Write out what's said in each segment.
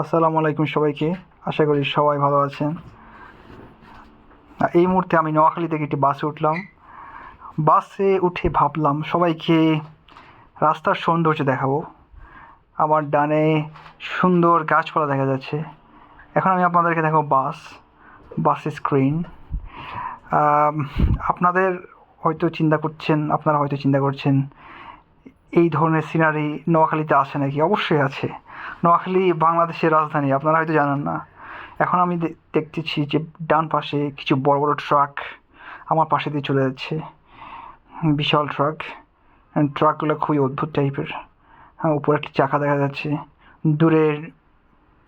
আসসালামু আলাইকুম সবাইকে। আশা করি সবাই ভালো আছেন। এই মুহূর্তে আমি নোয়াখালী থেকে একটি বাসে উঠলাম। বাসে উঠে ভাবলাম, সবাইকে রাস্তার সৌন্দর্য দেখাবো। আমার ডানে সুন্দর গাছপালা দেখা যাচ্ছে। এখন আমি আপনাদেরকে দেখাবো বাস বাসের স্ক্রিন আপনাদের হয়তো চিন্তা করছেন, আপনারা হয়তো চিন্তা করছেন, এই ধরনের সিনারি নোয়াখালীতে আছে নাকি? অবশ্যই আছে। নোয়াখালী বাংলাদেশের রাজধানী, আপনারা হয়তো জানেন না। এখন আমি দেখতেছি যে ডান পাশে কিছু বড় বড় ট্রাক আমার পাশে দিয়ে চলে যাচ্ছে। বিশাল ট্রাক। ট্রাকগুলো খুবই অদ্ভুত টাইপের। হ্যাঁ উপরে একটি চাকা দেখা যাচ্ছে। দূরের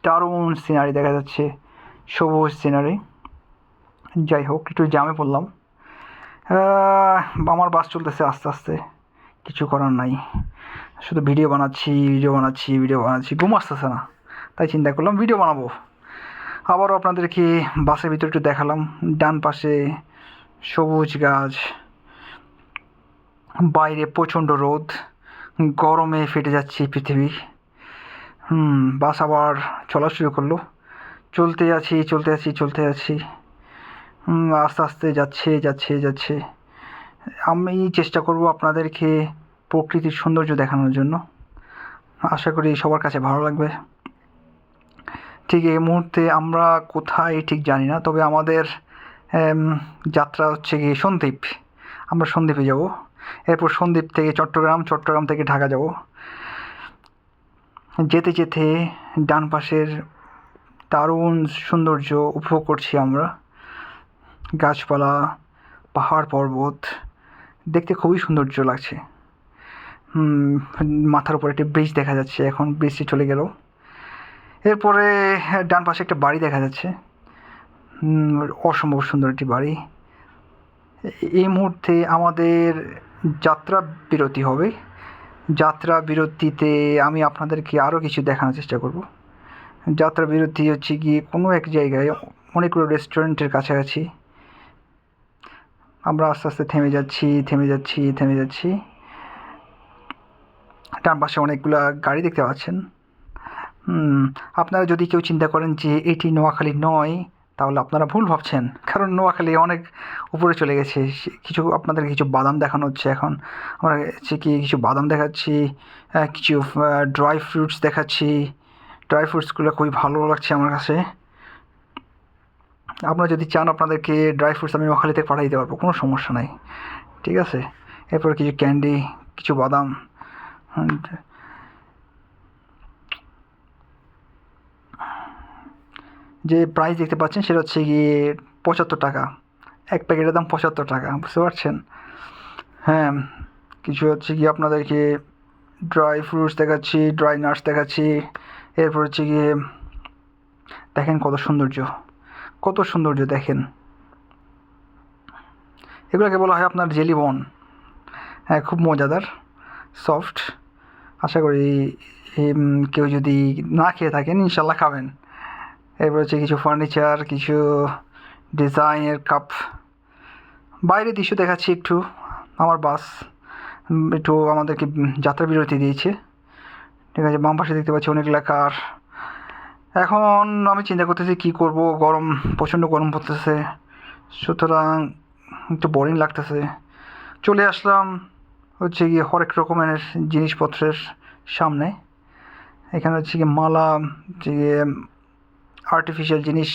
দারুণ সিনারি দেখা যাচ্ছে। সবুজ সিনারি যাই হোক, একটু জামে পড়লাম। আমার বাস চলতেছে আস্তে আস্তে। কিছু করার নাই। শুধু ভিডিও বানাচ্ছি ভিডিও বানাচ্ছি ভিডিও বানাচ্ছি, ঘুম আসতেছে না। তাই চিন্তা করলাম ভিডিও বানাবো। আবারও আপনাদেরকে বাসের ভিতরে একটু দেখালাম। ডান পাশে সবুজ গাছ, বাইরে প্রচণ্ড রোদ, গরমে ফেটে যাচ্ছে পৃথিবী। হুম, বাস আবার চলা শুরু করল। চলতে আছি চলতে আছি চলতে যাচ্ছি। আস্তে আস্তে যাচ্ছে যাচ্ছে যাচ্ছে। আমি চেষ্টা করব আপনাদেরকে প্রকৃতির সৌন্দর্য দেখানোর জন্য। আশা করি সবার কাছে ভালো লাগবে। ঠিক এই মুহূর্তে আমরা কোথায় ঠিক জানি না, তবে আমাদের যাত্রা হচ্ছে গিয়ে সন্দ্বীপ। আমরা সন্দ্বীপে যাব। এরপর সন্দ্বীপ থেকে চট্টগ্রাম চট্টগ্রাম থেকে ঢাকা যাব। যেতে যেতে ডান পাশের দারুণ সৌন্দর্য উপভোগ করছি আমরা। গাছপালা, পাহাড় পর্বত, দেখতে খুবই সৌন্দর্য লাগছে। মাথার উপর একটি ব্রিজ দেখা যাচ্ছে এখন ব্রিজটি চলে গেল। এরপরে হ্যাঁ, ডান পাশে একটা বাড়ি দেখা যাচ্ছে। অসম্ভব সুন্দর একটি বাড়ি। এই মুহূর্তে আমাদের যাত্রা বিরতি হবে। যাত্রা বিরতিতে আমি আপনাদেরকে আরও কিছু দেখানোর চেষ্টা করব। যাত্রা বিরতি হচ্ছে গিয়ে কোনো এক জায়গায় অনেকগুলো রেস্টুরেন্টের কাছাকাছি। আমরা আস্তে আস্তে থেমে যাচ্ছি থেমে যাচ্ছি থেমে যাচ্ছি। ডান পাশে অনেকগুলা গাড়ি দেখতে পাচ্ছেন। আপনারা যদি কেউ চিন্তা করেন যে এটি নোয়াখালী নয়, তাহলে আপনারা ভুল ভাবছেন। কারণ নোয়াখালী অনেক উপরে চলে গেছে। কিছু, আপনাদের কিছু বাদাম দেখানো হচ্ছে এখন। আমরা কি কিছু বাদাম দেখাচ্ছি কিছু ড্রাই ফ্রুটস দেখাচ্ছি। ড্রাই ফ্রুটসগুলো খুবই ভালো লাগছে আমার কাছে। আপনারা যদি চান আপনাদেরকে ড্রাই ফ্রুটস আমি নোয়াখালী থেকে পাঠিয়ে দিতে পারব, কোনো সমস্যা নাই। ঠিক আছে? এরপর কিছু ক্যান্ডি কিছু বাদাম হুম, যে প্রাইস দেখতে পাচ্ছেন সেটা হচ্ছে গিয়ে পঁচাত্তর টাকা। এক প্যাকেটের দাম পঁচাত্তর টাকা বুঝতে পারছেন? হ্যাঁ কিছু হচ্ছে কি আপনাদেরকে ড্রাই ফ্রুটস দেখাচ্ছি ড্রাই নাটস দেখাচ্ছি। এরপর হচ্ছে গিয়ে দেখেন কত সৌন্দর্য কত সৌন্দর্য দেখেন। এগুলোকে বলা হয় আপনার জেলি বন হ্যাঁ খুব মজাদার সফট আশা করি কেউ যদি না খেয়ে থাকেন, ইনশাল্লাহ খাবেন। এরপর হচ্ছে কিছু ফার্নিচার কিছু ডিজাইনের কাপ বাইরে দৃশ্য দেখাচ্ছি একটু, আমার বাস একটু আমাদেরকে যাত্রা বিরতি দিয়েছে। ঠিক আছে, বাম পাশে দেখতে পাচ্ছি অনেক কার এখন আমি চিন্তা করতেছি কি করব, গরম, প্রচণ্ড গরম পড়তেছে। সুতরাং একটু বোরিং লাগতেছে। চলে আসলাম হচ্ছে গিয়ে হরেক রকমের জিনিসপত্রের সামনে। এখানে হচ্ছে গিয়ে মালা গিয়ে আর্টিফিশিয়াল জিনিস